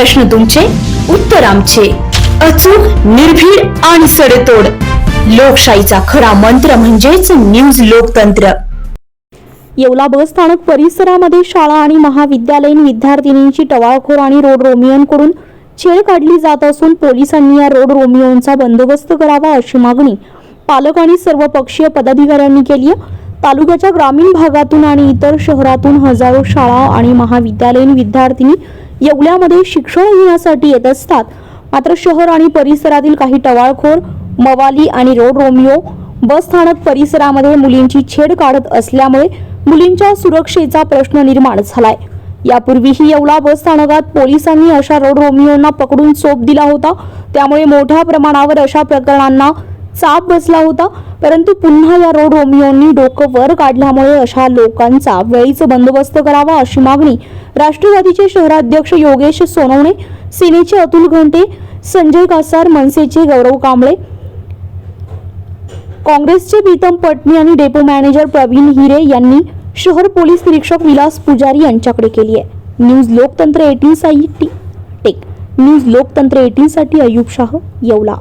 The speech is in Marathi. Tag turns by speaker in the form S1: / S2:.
S1: प्रश्न तुमचे उत्तर आमचे. अचूक निर्भीड आणि सडेतोड. लोकशाहीचा खरा मंत्र म्हणजेच न्यूज लोकतंत्र.
S2: येवला बस स्थानक परिसरामध्ये शाळा आणि महाविद्यालयीन विद्यार्थिनींची टवाळखोर आणि रोड रोमियोंकडून छेड काढली जात असून पोलिसांनी या रोड रोमियोंचा बंदोबस्त करावा अशी मागणी पालक आणि सर्व पक्षीय पदाधिकाऱ्यांनी केली आहे. तालुक्याच्या ग्रामीण भागातून आणि इतर शहरातून हजारो शाळा आणि महाविद्यालयीन विद्यार्थिनी येवल्यामध्ये शिक्षण घेण्यासाठी येत असतात. मात्र शहर आणि परिसरातील काही टवाळखोर मवाली आणि रोड रोमिओ बस स्थानक परिसरामध्ये मुलींची छेड काढत असल्यामुळे मुलींच्या सुरक्षेचा प्रश्न निर्माण झालाय. यापूर्वीही येवला बस स्थानकात पोलिसांनी अशा रोड रोमिओंना पकडून चोप दिला होता. त्यामुळे मोठ्या प्रमाणावर अशा प्रकरणांना चाप बसला होता परंतु पुन्हा या रोड रोमिओंनी डोकं वर काढल्यामुळे अशा लोकांचा वेळीच बंदोबस्त करावा अशी मागणी राष्ट्रवादीचे शहराध्यक्ष योगेश सोनवणे सेनेचे अतुल घंटे संजय कासार मनसेचे गौरव कांबळे काँग्रेसचे प्रीतम पटनी आणि डेपो मॅनेजर प्रवीण हिरे यांनी शहर पोलीस निरीक्षक विलास पुजारी यांच्याकडे केली आहे. न्यूज लोकतंत्र एटीन साठी टेक. न्यूज लोकतंत्र एटीन साठी अयुब शाह येवला.